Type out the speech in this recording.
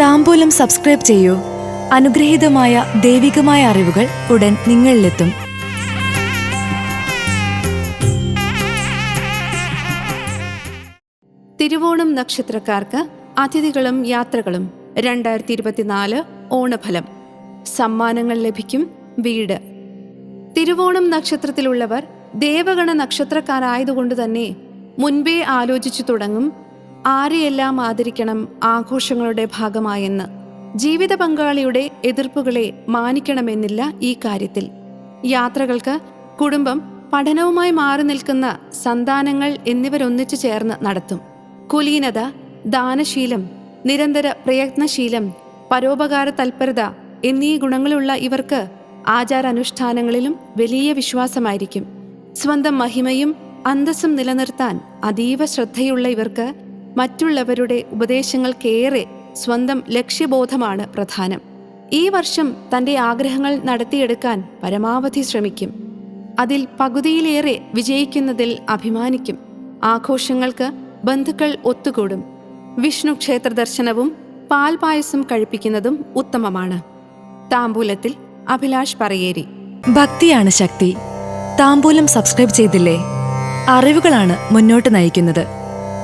താമ്പൂലം subscribe ചെയ്യൂ. അനുഗ്രഹീതമായ ദൈവികമായ അറിവുകൾ ഉടൻ നിങ്ങളിലെത്തും. തിരുവോണം നക്ഷത്രക്കാർക്ക് അതിഥികളും യാത്രകളും. രണ്ടായിരത്തി ഇരുപത്തിനാല് ഓണഫലം. സമ്മാനങ്ങൾ ലഭിക്കും വീട്. തിരുവോണം നക്ഷത്രത്തിലുള്ളവർ ദേവഗണ നക്ഷത്രക്കാരായതുകൊണ്ട് തന്നെ മുൻപേ ആലോചിച്ചു തുടങ്ങും ആരെയെല്ലാം ആദരിക്കണം ആഘോഷങ്ങളുടെ ഭാഗമായെന്ന് ജീവിത പങ്കാളിയുടെ എതിർപ്പുകളെ മാനിക്കണമെന്നില്ല ഈ കാര്യത്തിൽ. യാത്രകൾക്ക് കുടുംബം പഠനവുമായി മാറി നിൽക്കുന്ന സന്താനങ്ങൾ എന്നിവരൊന്നിച്ചു ചേർന്ന് നടത്തും. കുലീനത ദാനശീലം നിരന്തര പ്രയത്നശീലം പരോപകാര തൽപരത എന്നീ ഗുണങ്ങളുള്ള ഇവർക്ക് ആചാരാനുഷ്ഠാനങ്ങളിലും വലിയ വിശ്വാസമായിരിക്കും. സ്വന്തം മഹിമയും അന്തസ്സും നിലനിർത്താൻ അതീവ ശ്രദ്ധയുള്ള ഇവർക്ക് മറ്റുള്ളവരുടെ ഉപദേശങ്ങൾക്കേറെ സ്വന്തം ലക്ഷ്യബോധമാണ് പ്രധാനം. ഈ വർഷം തന്റെ ആഗ്രഹങ്ങൾ നടത്തിയെടുക്കാൻ പരമാവധി ശ്രമിക്കും. അതിൽ പകുതിയിലേറെ വിജയിക്കുന്നതിൽ അഭിമാനിക്കും. ആഘോഷങ്ങൾക്ക് ബന്ധുക്കൾ ഒത്തുകൂടും. വിഷ്ണു ക്ഷേത്ര ദർശനവും പാൽപായസം കഴിപ്പിക്കുന്നതും ഉത്തമമാണ്. താമ്പൂലത്തിൽ അഭിലാഷ് പറയേരി. ഭക്തിയാണ് ശക്തി. താമ്പൂലം സബ്സ്ക്രൈബ് ചെയ്തില്ലേ? അറിവുകളാണ് മുന്നോട്ട് നയിക്കുന്നത്.